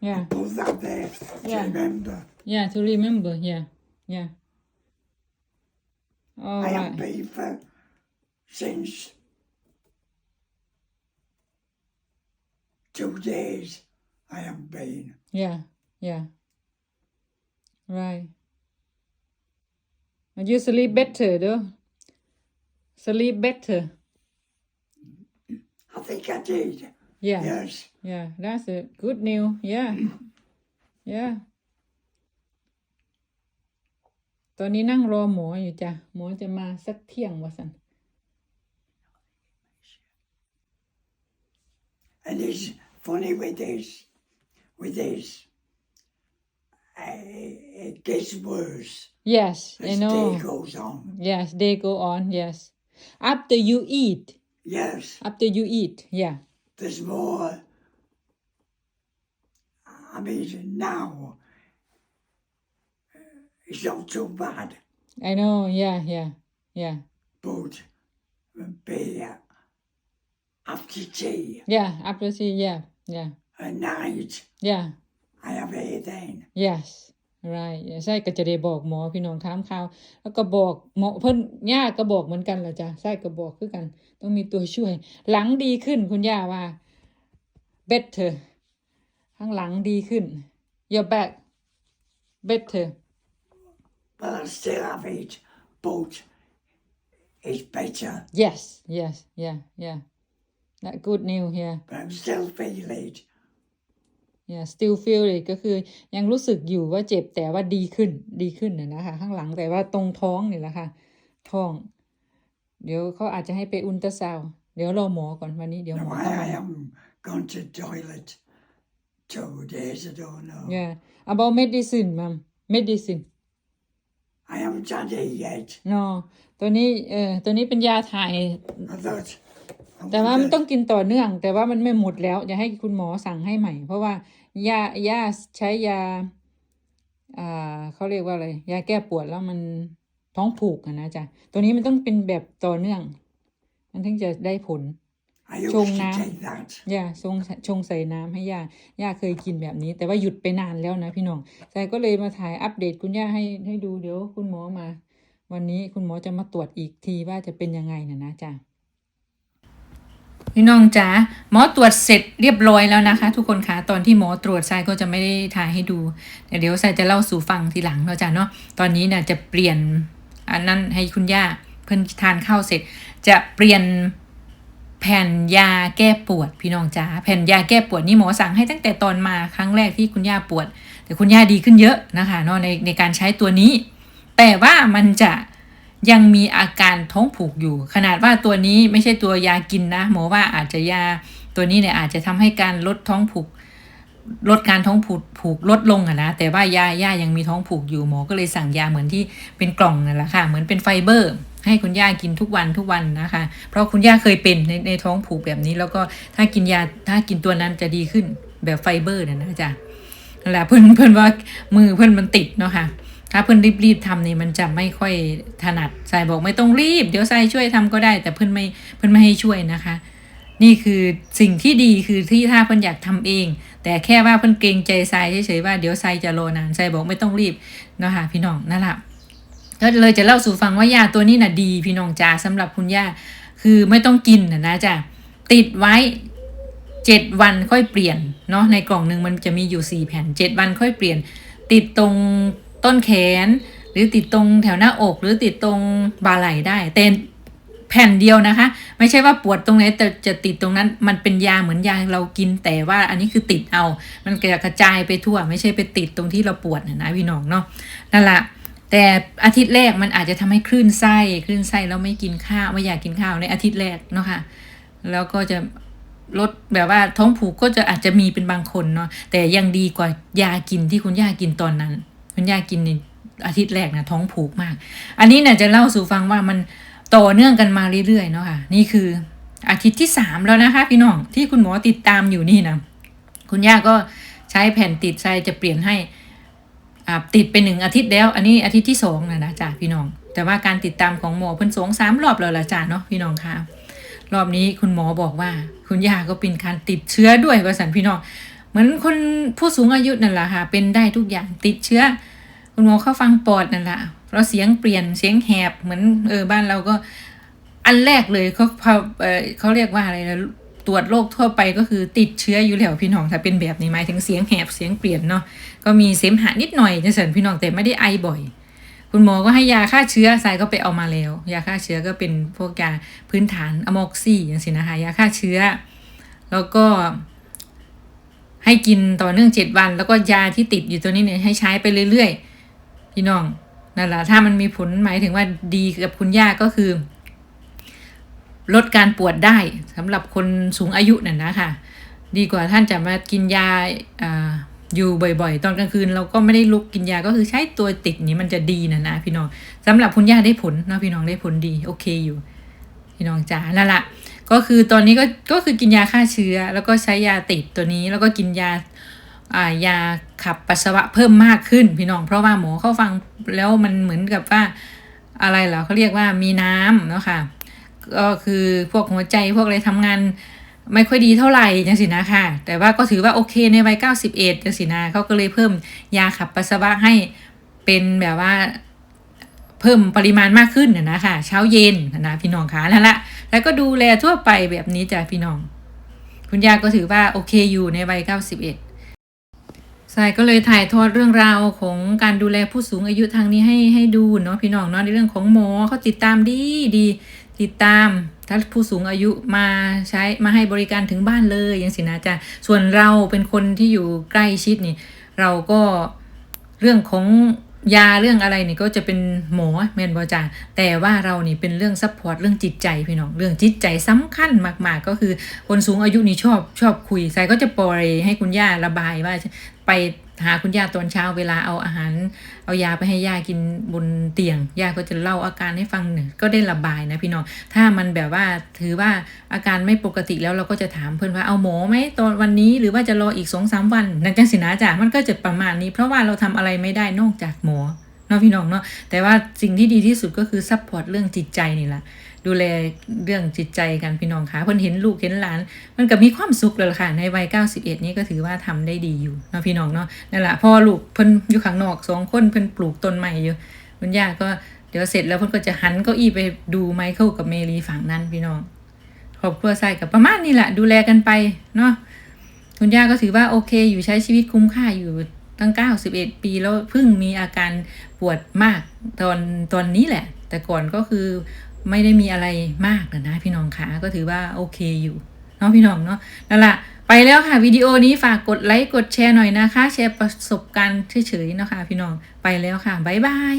Yeah. Put that there Yeah. to remember. Yeah, to remember. Yeah. Yeah. All I right. haven't been for since two days. I haven't been. Yeah. Yeah. Right. And you sleep better, though. Sleep better. I think I did. Yeah. Yes. Yeah. That's a good news. Yeah. Yeah. ตอนนี้นั่งรอหมออยู่จ้ะ หมอจะมาสักเที่ยงวะสัน And it's funny with this, with this. Uh, it gets worse Yes, I as know. day goes on. Yes, they go on. Yes. After you eat. Yes, After you eat. Yeah. there's more. I mean, now it's not too bad, I know. Yeah. Yeah. Yeah. but be uh, after tea Yeah. After see. Yeah. Yeah. at night, Yeah. I have a then. Yes. Right ใช่ก็จะได้บอกหมอพี่น้องถามข่าว แล้วก็บอกหมอเพิ่นย่าก็บอกเหมือนกันแหละจ้ะใช่ก็บอกคือกัน ต้องมีตัวช่วย หลังดีขึ้นคุณย่าว่า better ข้างหลังดีขึ้น your back better But I still have it, but it's better. yes yes yeah yeah that good news here But I'm still feel it. Yeah still feel it ก็คือยังรู้สึกอยู่ว่าเจ็บแต่ว่าดีขึ้นดีขึ้นน่ะนะคะ ข้างหลังแต่ว่าตรงท้องนี่แหละค่ะ ท้อง เดี๋ยวเขาอาจจะให้ไปอุลตราซาวด์เดี๋ยวรอหมอก่อนวันนี้เดี๋ยวห No, มอ I, เข้า I มา haven't gone to toilet two days. I don't know. yeah about medicine ma'am medicine I haven't had it yet. no ตัวนี้เออตัวนี้เป็นยาถ่าย I thought. I แต่ว่ามัน wondered- ต้องกินต่อเนื่อง แต่ว่ามันไม่หมดแล้ว จะให้คุณหมอสั่งให้ใหม่ เพราะว่า ยา ยาใช้ยา อ่าเขาเรียกว่าอะไร ยาแก้ปวดแล้วมันท้องผูกอะนะจ๊ะ ตัวนี้มันต้องเป็นแบบต่อเนื่อง มันถึงจะได้ผล I used Chung to Nam. take that. ยาชงชงใส่น้ำให้ย่า ย่าเคยกินแบบนี้ แต่ว่าหยุดไปนานแล้วนะพี่น้อง แต่ก็เลยมาถ่ายอัปเดตคุณย่าให้ให้ดูเดี๋ยวคุณหมอมา วันนี้คุณหมอจะมาตรวจอีกทีว่าจะเป็นยังไงนะนะจ๊ะ พี่น้องจ๋าหมอตรวจเสร็จเรียบร้อยแล้วนะคะ ทุกคนคะตอนที่หมอตรวจทรายก็จะไม่ได้ถ่ายให้ดูแต่เดี๋ยวทรายจะเล่าสู่ฟังทีหลังเนาะจ้ะเนาะตอนนี้เนี่ยจะเปลี่ยนอันนั้นให้คุณย่าเพิ่นทานข้าวเสร็จ จะเปลี่ยนแผ่นยาแก้ปวด พี่น้องจ๋าแผ่นยาแก้ปวดนี่หมอสั่งให้ตั้งแต่ตอนมาครั้งแรกที่คุณย่าปวด แต่คุณย่าดีขึ้นเยอะนะคะเนาะในในการใช้ตัวนี้ แต่ว่ามันจะ ยังมีอาการท้องผูกอยู่ ขนาดว่าตัวนี้ไม่ใช่ตัวยากินนะ หมอว่าอาจจะยาตัวนี้เนี่ยอาจจะทำให้การลดท้องผูก ลดการท้องผูกผูกลดลงอะนะ แต่ว่ายาย่ายังมีท้องผูกอยู่หมอก็เลยสั่งยาเหมือนที่เป็นกล่องนั่นแหละค่ะ เหมือนเป็นไฟเบอร์ ให้คุณย่ากินทุกวันทุกวันนะคะ เพราะคุณย่าเคยเป็นในในท้องผูกแบบนี้ แล้วก็ถ้ากินยาถ้ากินตัวนั้นจะดีขึ้นแบบไฟเบอร์น่ะนะจ๊ะนั่นแหละเพื่อนเพื่อนว่ามือเพื่อนมันติดเนาะค่ะ ถ้าเพื่อนรีบๆทำนี่มันจะไม่ค่อยถนัดทรายบอกไม่ต้องรีบ เดี๋ยวทรายช่วยทำก็ได้ แต่เพื่อนไม่เพื่อนไม่ให้ช่วยนะคะ นี่คือสิ่งที่ดีคือที่ถ้าเพื่อนอยากทำเอง แต่แค่ว่าเพื่อนเกรงใจทรายเฉยๆว่าเดี๋ยวทรายจะรอนานทรายบอกไม่ต้องรีบเนาะค่ะพี่น้องนั่นแหละก็เลยจะเล่าสู่ฟังว่ายาตัวนี้น่ะดี พี่น้องจ้าสำหรับคุณย่าคือไม่ต้องกินนะนะจ้ะติดไว้เจ็ดวันค่อยเปลี่ยนเนาะในกล่องหนึ่งมันจะมีอยู่สี่แผ่นเจ็ดวันค่อยเปลี่ยน ติดตรง ต้นแขน หรือติดตรงแถวหน้าอก หรือติดตรงบ่าไหล่ได้แต่แผ่นเดียวนะคะ ไม่ใช่ว่าปวดตรงไหนแต่จะติดตรงนั้น มันเป็นยาเหมือนยาเรากินแต่ว่าอันนี้คือติดเอา มันกระจายไปทั่ว ไม่ใช่ไปติดตรงที่เราปวดนะนะพี่น้องเนาะนั่นแหละแต่อาทิตย์แรกมันอาจจะทำให้คลื่นไส้คลื่นไส้แล้วไม่กินข้าวไม่อยากกินข้าวในอาทิตย์แรกเนาะค่ะแล้วก็จะลดแบบว่าท้องผูกก็จะอาจจะมีเป็นบางคนเนาะแต่ยังดีกว่ายากินที่คุณย่ากินตอนนั้น คุณย่ากินในอาทิตย์แรกนะท้องผูกมาก อันนี้เนี่ยจะเล่าสู่ฟังว่ามันต่อเนื่องกันมาเรื่อยๆเนาะค่ะ นี่คืออาทิตย์ที่สามแล้วนะคะพี่น้องที่คุณหมอติดตามอยู่นี่นะคุณย่าก็ใช้แผ่นติดใส่จะเปลี่ยนให้อ่าติดไปหนึ่งอาทิตย์แล้ว อันนี้อาทิตย์ที่สองนะนะจ้ะพี่น้อง แต่ว่าการติดตามของหมอเพิ่นสองสามรอบแล้วละจ้ะเนาะพี่น้องค่ะรอบนี้คุณหมอบอกว่า คุณย่าก็เป็นการติดเชื้อด้วยว่าสันพี่น้อง เหมือนคนผู้สูงอายุนั่นแหละค่ะ เป็นได้ทุกอย่างติดเชื้อ คุณหมอเข้าฟังปอดนั่นแหละเราเสียงเปลี่ยนเสียงแหบเหมือนเออบ้านเราก็ อันแรกเลยเขาเขาเออเขาเรียกว่าอะไรนะตรวจโรคทั่วไปก็คือติดเชื้ออยู่แล้วพี่น้องถ้าเป็นแบบนี้หมายถึงเสียงแหบเสียงเปลี่ยนเนาะก็มีเสมหะนิดหน่อยจะเสริญพี่น้องแต่ไม่ได้ไอบ่อย คุณหมอก็ให้ยาฆ่าเชื้อสายก็ไปเอามาแล้ว ยาฆ่าเชื้อก็เป็นพวกยาพื้นฐานอะม็อกซี่อย่างสินะคะยาฆ่าเชื้อ แล้วก็ ให้กินต่อเนื่องเจ็ดวัน แล้วก็ยาที่ติดอยู่ตัวนี้เนี่ยให้ใช้ไปเรื่อยๆ พี่น้องนั่นแหละถ้ามันมีผลหมายถึงว่าดีกับคุณย่าก็คือ ลดการปวดได้สำหรับคนสูงอายุน่ะนะคะดีกว่าท่านจะมากินยาอ่าอยู่บ่อยๆ ตอนกลางคืนเราก็ไม่ได้ลุกกินยาก็คือใช้ตัวติดนี้มันจะดีนะนะพี่น้องสำหรับคุณย่าได้ผลนะพี่น้องได้ผลดีโอเคอยู่ พี่น้องจ๋านั่นแหละ ก็คือตอนนี้ก็ก็คือกินยาฆ่าเชื้อ แล้วก็ใช้ยาติดตัวนี้แล้วก็กินยาอ่ายาขับปัสสาวะเพิ่มมากขึ้นพี่น้องเพราะว่าหมอเข้าฟังแล้วมันเหมือนกับว่าอะไรเหรอเขาเรียกว่ามีน้ำเนาะค่ะก็คือพวกหัวใจพวกอะไรทำงานไม่ค่อยดีเท่าไหร่จังสินะค่ะ แต่ว่าก็ถือว่าโอเคในวัย91จังสินะเขาก็เลยเพิ่มยาขับปัสสาวะให้เป็นแบบว่าเพิ่มปริมาณมากขึ้นนะนะคะเช้าเย็นนะพี่น้องคะนั่นละ แล้วก็ดูแลทั่วไปแบบนี้จ้ะพี่น้อง คุณยาก็ถือว่าโอเคอยู่ในวัย91สายก็เลยถ่ายทอดเรื่องราวของการดูแลผู้สูงอายุทางนี้ให้ให้ดูเนาะพี่น้องเนาะในเรื่องของหมอเขาติดตามดีดีติดตามถ้าผู้สูงอายุมาใช้มาให้บริการถึงบ้านเลยอย่างสินะจ๊ะส่วนเราเป็นคนที่อยู่ใกล้ชิดนี่ เราก็เรื่องของ ยาเรื่องอะไรนี่ก็จะเป็นหมอแมนบอจาแต่ว่าเรานี่เป็นเรื่องซัพพอร์ตเรื่องจิตใจพี่น้องเรื่องจิตใจสำคัญมากๆ ก็คือคนสูงอายุนี่ชอบชอบคุยใส่ก็จะปล่อยให้คุณย่าระบายว่าไป หาคุณย่าตอนเช้าเวลาเอาอาหาร เอายาไปให้ย่ากินบนเตียงย่าก็จะเล่าอาการให้ฟังเนี่ยก็ได้ระบายนะพี่น้องถ้ามันแบบว่าถือว่าอาการไม่ปกติแล้วเราก็จะถามเพื่อนว่าเอาหมอไหมตอนวันนี้หรือว่าจะรออีกสองสามวันนั่นจังสินะจ้ะมันก็จะประมาณนี้ เพราะว่าเราทำอะไรไม่ได้นอกจากหมอ เนาะพี่น้องเนาะแต่ว่าสิ่งที่ดีที่สุดก็คือซัพพอร์ตเรื่องจิตใจนี่แหละดูแลเรื่องจิตใจกันพี่น้องค่ะเพิ่นเห็นลูกเห็นหลาน มันก็มีความสุขเลยล่ะค่ะ ในวัย 91 นี้ก็ถือว่าทำได้ดีอยู่เนาะพี่น้องเนาะนั่นแหละพ่อลูกเพิ่นอยู่ข้างนอกสองคนเพิ่นปลูกต้นใหม่อยู่คุณย่าก็เดี๋ยวเสร็จแล้วเพิ่นก็จะหันเก้าอี้ไปดูไมเคิลกับเมลีฝั่งนั้นพี่น้องครอบครัวใส่กับประมาณนี้แหละดูแลกันไปเนาะคุณย่าก็ถือว่าโอเค อยู่ใช้ชีวิตคุ้มค่าอยู่ ตั้ง 91 ปีแล้วเพิ่งมีอาการปวดมากตอนตอนนี้แหละ แต่ก่อนก็คือไม่ได้มีอะไรมากนะนะพี่น้องคะก็ถือว่าโอเคอยู่เนาะพี่น้องเนาะนั่นแหละไปแล้วค่ะวิดีโอนี้ฝากกดไลค์กดแชร์หน่อยนะคะ แชร์ประสบการณ์เฉยๆเนาะค่ะพี่น้องไปแล้วค่ะบ๊ายบาย